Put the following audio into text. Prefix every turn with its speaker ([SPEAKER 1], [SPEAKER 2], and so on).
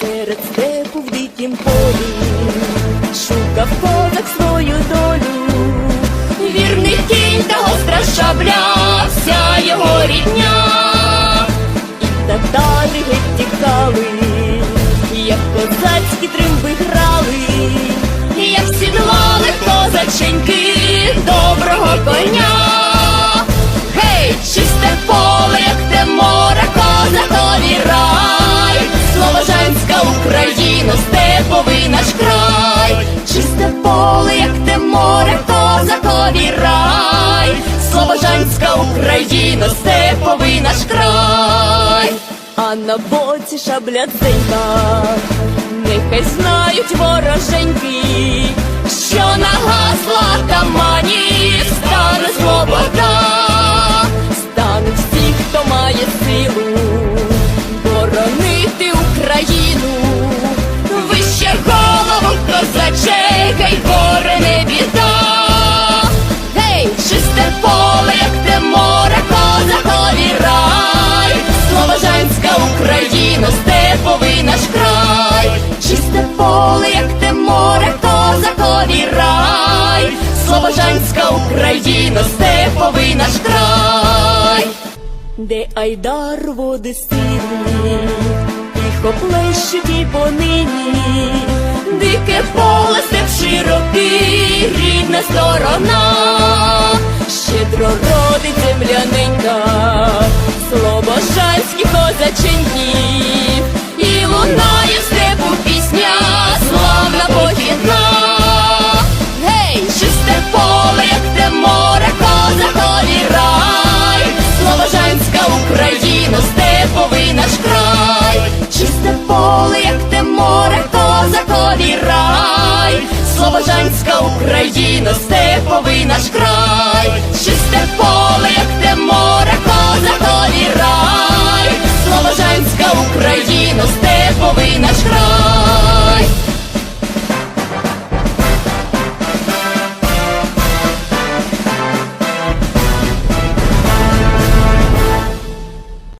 [SPEAKER 1] Серед степу в дикім полі шукав козак свою долю. Вірний кінь та гостра вся його рідня. І татари геть тікали, козаченьки доброго коня. Гей, чисте поле, як те море, козакові рай, Слобожанська Україна, степовий наш край, чисте поле, як те море, козакові рай, Слобожанська Україна, степовий наш край, а на боці шабля дзенька, нехай знають вороженьки, що на де айдар води сині, тихо плещуть і понині, дике поле степ широкий, рідна сторона, щедро родить земляненька, Україна, степовий наш край,